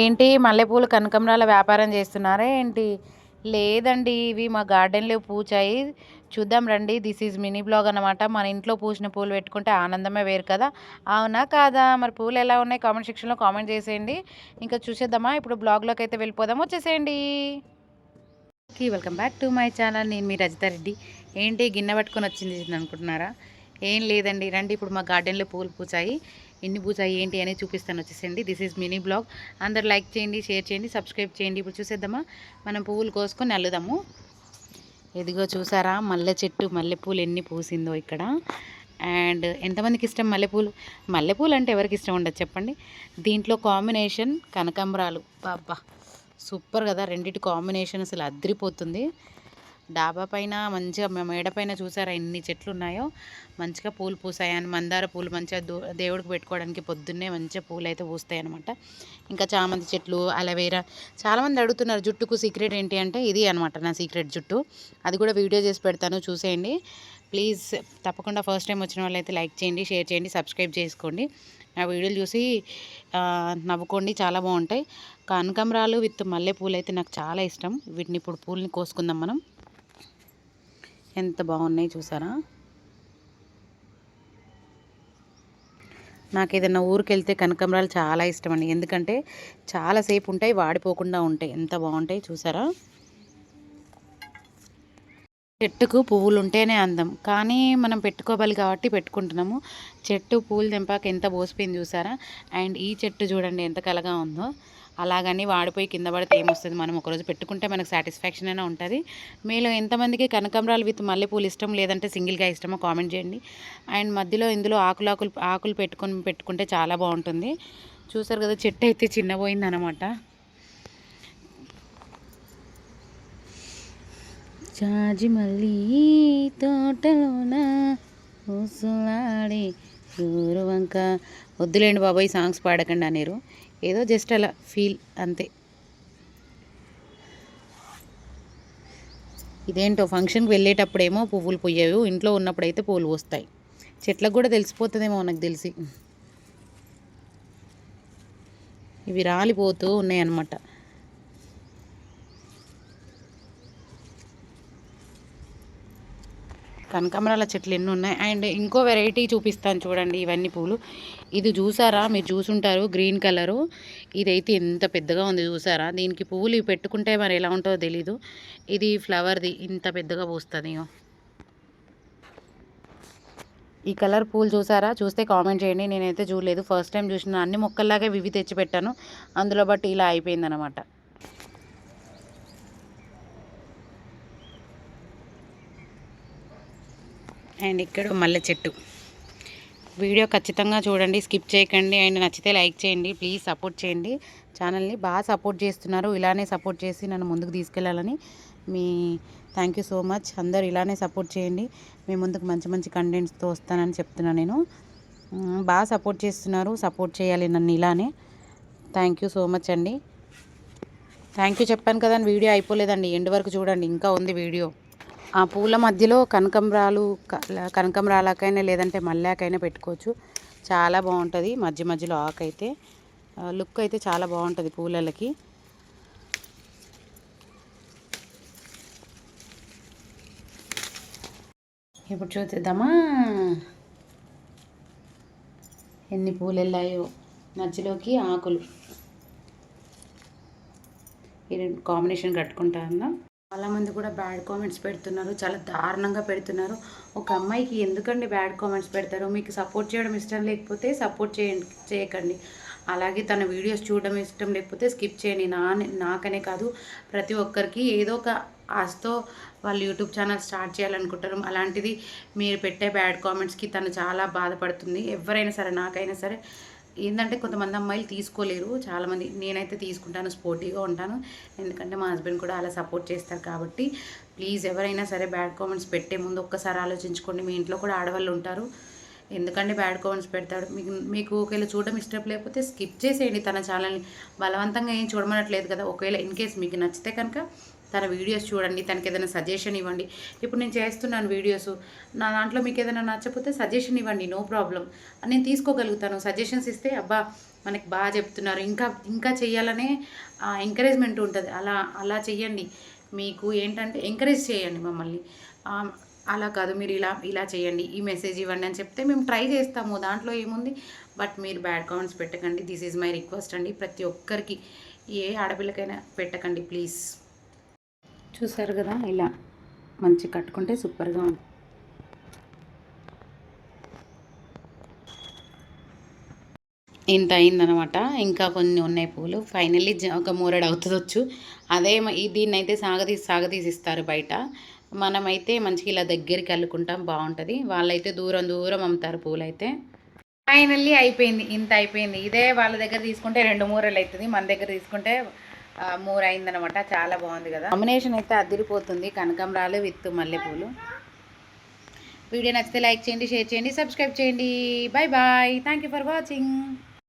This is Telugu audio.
ఏంటి మల్లెపూలు కనకంబరాల వ్యాపారం చేస్తున్నారా ఏంటి? లేదండి ఇవి మా గార్డెన్లో పూచాయి. చూద్దాం రండి దిస్ ఈజ్ మినీ బ్లాగ్ అనమాట మన ఇంట్లో పూసిన పూలు పెట్టుకుంటే ఆనందమే వేరు కదా. అవునా కాదా? మరి పూలు ఎలా ఉన్నాయి కామెంట్ సెక్షన్లో కామెంట్ చేసేయండి. ఇంకా చూసేద్దామా? ఇప్పుడు బ్లాగ్లోకి అయితే వెళ్ళిపోదాం. వచ్చేసేయండి. Welcome back to my channel. నేను మీ రజితారెడ్డి ఏంటి గిన్నె పట్టుకొని వచ్చింది అనుకుంటున్నారా? ఏం లేదండి రండి. ఇప్పుడు మా గార్డెన్లో పూలు పూచాయి. ఎన్ని పూచాయి ఏంటి అనేది చూపిస్తాను వచ్చేసండి దిస్ ఈజ్ మినీ బ్లాగ్ అందరు లైక్ చేయండి షేర్ చేయండి సబ్స్క్రైబ్ చేయండి. ఇప్పుడు చూసేద్దామా? మనం పువ్వులు కోసుకొని అల్లుదాము. ఎదిగో చూసారా? మల్లె చెట్టు మల్లెపూలు ఎన్ని పూసిందో ఇక్కడ. అండ్ ఎంతమందికి ఇష్టం మల్లెపూలు మల్లెపూలు అంటే ఎవరికి ఇష్టం ఉండదు చెప్పండి. దీంట్లో కాంబినేషన్ కనకంబరాలు. బాబా సూపర్ కదా. రెండింటి కాంబినేషన్ అసలు అద్రిపోతుంది. డాబా పైన మంచిగా మేడ పైన చూసారా ఎన్ని చెట్లు ఉన్నాయో మంచిగా పూలు పూసాయి అని మందార పూలు మంచిగా దేవుడికి పెట్టుకోవడానికి పొద్దున్నే మంచిగా పూలు అయితే పూస్తాయి అనమాట ఇంకా చామంతి చెట్లు అలవేరా చాలామంది అడుగుతున్నారు జుట్టుకు సీక్రెట్ ఏంటి అంటే ఇది అనమాట నా సీక్రెట్ జుట్టు. అది కూడా వీడియో చేసి పెడతాను చూసేయండి. ప్లీజ్ తప్పకుండా ఫస్ట్ టైం వచ్చిన వాళ్ళైతే లైక్ చేయండి షేర్ చేయండి సబ్స్క్రైబ్ చేసుకోండి. నా వీడియోలు చూసి నవ్వుకోండి చాలా బాగుంటాయి. కనకంబరాలు విత్ మల్లెపూలు అయితే నాకు చాలా ఇష్టం. వీటిని ఇప్పుడు పూలని కోసుకుందాం మనం. ఎంత బాగున్నాయి చూసారా? నాకు ఏదైనా ఊరికి వెళ్తే కనకంబరాలు చాలా ఇష్టం అండి ఎందుకంటే చాలాసేపు ఉంటాయి వాడిపోకుండా ఉంటాయి. ఎంత బాగుంటాయి చూసారా? చెట్టుకు పువ్వులు ఉంటేనే అందం. కానీ మనం పెట్టుకోవాలి కాబట్టి పెట్టుకుంటున్నాము. చెట్టు పూలు తెంపాక ఎంత పోసిపోయింది చూసారా? అండ్ ఈ చెట్టు చూడండి ఎంత కలగా ఉందో. అలాగని వాడిపోయి కింద పడితే ఏమొస్తుంది? మనం ఒకరోజు పెట్టుకుంటే మనకు సాటిస్ఫాక్షన్ అయినా ఉంటుంది. మీలో ఎంతమందికి కనకంబరాలు విత్ మల్లెపూలు ఇష్టం లేదంటే సింగిల్గా ఇష్టమో కామెంట్ చేయండి. అండ్ మధ్యలో ఇందులో ఆకులు ఆకులు ఆకులు పెట్టుకొని పెట్టుకుంటే చాలా బాగుంటుంది. చూసారు కదా చెట్టు అయితే చిన్నపోయింది అనమాట జాజి మళ్ళీ తోటలోన ఊసులాడి వంక వద్దులేండి బాబాయ్ సాంగ్స్ పాడకండి అనేరు. ఏదో జస్ట్ అలా ఫీల్ అంతే. ఇదేంటో ఫంక్షన్కి వెళ్ళేటప్పుడేమో పువ్వులు పొయ్యావు ఇంట్లో ఉన్నప్పుడైతే పూలు పోస్తాయి. చెట్లకు కూడా తెలిసిపోతుందేమో నాకు తెలిసి. ఇవి రాలిపోతూ ఉన్నాయి కనకమరాల కనకాంబరాల చెట్లు ఎన్ని ఉన్నాయి. అండ్ ఇంకో వెరైటీ చూపిస్తాను చూడండి ఇవన్నీ పూలు. ఇది చూసారా? మీరు చూసుంటారు గ్రీన్ కలరు. ఇదైతే ఎంత పెద్దగా ఉంది చూసారా? దీనికి పువ్వులు పెట్టుకుంటే మరి ఎలా ఉంటుందో తెలీదు. ఇది ఫ్లవర్ది. ఇంత పెద్దగా పూస్తుంది ఈ కలర్ పూలు చూసారా? చూస్తే కామెంట్ చేయండి. నేనైతే చూడలేదు. ఫస్ట్ టైం చూసిన అన్ని మొక్కల్లాగే వివి తెచ్చి పెట్టాను. అందులో బట్టి ఇలా అయిపోయిందనమాట అండ్ ఇక్కడ మల్లె చెట్టు. వీడియో ఖచ్చితంగా చూడండి స్కిప్ చేయకండి. అండ్ నచ్చితే లైక్ చేయండి ప్లీజ్ సపోర్ట్ చేయండి. ఛానల్ని బాగా సపోర్ట్ చేస్తున్నారు ఇలానే సపోర్ట్ చేసి నన్ను ముందుకు తీసుకెళ్ళాలని మీ థ్యాంక్ యూ సో మచ్. అందరు ఇలానే సపోర్ట్ చేయండి. మీ ముందుకు మంచి మంచి కంటెంట్స్తో వస్తానని చెప్తున్నాను నేను. బాగా సపోర్ట్ చేస్తున్నారు సపోర్ట్ చేయాలి నన్ను ఇలానే. థ్యాంక్ యూ సో మచ్ అండి. థ్యాంక్ యూ చెప్పాను కదా వీడియో అయిపోలేదండి ఎండ్ వరకు చూడండి ఇంకా ఉంది వీడియో. ఆ పూల మధ్యలో కనకంబరాలు కనకంబరాలకైనా లేదంటే మల్లాకైనా పెట్టుకోవచ్చు. చాలా బాగుంటుంది. మధ్య మధ్యలో ఆకైతే. లుక్ అయితే చాలా బాగుంటుంది పూలలకి. ఇప్పుడు చూద్దామా ఎన్ని పూలు వెళ్ళాయో మధ్యలోకి ఆకులు. ఈ రెండు కాంబినేషన్ కట్టుకుంటా అన్నా చాలామంది కూడా బ్యాడ్ కామెంట్స్ పెడుతున్నారు చాలా దారుణంగా పెడుతున్నారు. ఒక అమ్మాయికి ఎందుకండి బ్యాడ్ కామెంట్స్ పెడతారు? మీకు సపోర్ట్ చేయడం ఇష్టం లేకపోతే సపోర్ట్ చేయండి చేయకండి. అలాగే తన వీడియోస్ చూడడం ఇష్టం లేకపోతే స్కిప్ చేయండి. నా నాకనే కాదు ప్రతి ఒక్కరికి ఏదో ఒక ఆశతో వాళ్ళు యూట్యూబ్ ఛానల్ స్టార్ట్ చేయాలనుకుంటారు. అలాంటిది మీరు పెట్టే బ్యాడ్ కామెంట్స్కి తను చాలా బాధపడుతుంది. ఎవరైనా సరే నాకైనా సరే ఏంటంటే కొంతమంది అమ్మాయిలు తీసుకోలేరు. చాలామంది నేనైతే తీసుకుంటాను స్పోర్టీగా ఉంటాను. ఎందుకంటే మా హస్బెండ్ కూడా అలా సపోర్ట్ చేస్తారు కాబట్టి. ప్లీజ్ ఎవరైనా సరే బ్యాడ్ కామెంట్స్ పెట్టే ముందు ఒక్కసారి ఆలోచించుకోండి. మీ ఇంట్లో కూడా ఆడవాళ్ళు ఉంటారు. ఎందుకంటే బ్యాడ్ కామెంట్స్ పెడతాడు. మీకు మీకు ఒకవేళ చూడడం ఇష్టం లేకపోతే స్కిప్ చేసేయండి తన ఛానల్ని. బలవంతంగా ఏం చూడమనట్లేదు కదా. ఒకవేళ ఇన్ కేస్ మీకు నచ్చితే కనుక తన వీడియోస్ చూడండి తనకి ఏదైనా సజెషన్ ఇవ్వండి. ఇప్పుడు నేను చేస్తున్నాను వీడియోస్. నా దాంట్లో మీకు ఏదైనా నచ్చకపోతే సజెషన్ ఇవ్వండి నో ప్రాబ్లం నేను తీసుకోగలుగుతాను. సజెషన్స్ ఇస్తే అబ్బా మనకి బాగా చెప్తున్నారు. ఇంకా ఇంకా చేయాలనే ఎంకరేజ్మెంట్ ఉంటుంది. అలా అలా చెయ్యండి. మీకు ఏంటంటే ఎంకరేజ్ చేయండి మమ్మల్ని. అలా కాదు మీరు ఇలా ఇలా చేయండి. ఈ మెసేజ్ ఇవ్వండి అని చెప్తే మేము ట్రై చేస్తాము. దాంట్లో ఏముంది? బట్ మీరు బ్యాడ్ కామెంట్స్ పెట్టకండి. దిస్ ఈజ్ మై రిక్వెస్ట్ అండి. ప్రతి ఒక్కరికి ఏ ఆడపిల్లకైనా పెట్టకండి ప్లీజ్ చూసారు కదా ఇలా మంచి కట్టుకుంటే సూపర్గా ఉంది. ఇంత అయిందనమాట ఇంకా కొన్ని ఉన్నాయి పూలు. ఫైనల్లీ ఒక మూరడు అవుతుందొచ్చు అదే దీన్ని అయితే సాగదీసి సాగదీసి ఇస్తారు బయట. మనమైతే మంచిగా ఇలా దగ్గరికి అల్లుకుంటాం బాగుంటుంది. వాళ్ళైతే దూరం దూరం అమ్ముతారు పూలు అయితే ఫైనల్లీ అయిపోయింది ఇంత అయిపోయింది. ఇదే వాళ్ళ దగ్గర తీసుకుంటే రెండు మూరలు అవుతుంది మన దగ్గర తీసుకుంటే మూర అయిందనమాట చాలా బాగుంది కదా. కాంబినేషన్ అయితే అదిరిపోతుంది. కనకంబరాలు విత్ మల్లెపూలు. వీడియో నచ్చితే లైక్ చేయండి షేర్ చేయండి సబ్స్క్రైబ్ చేయండి. Bye bye. Thank you for watching.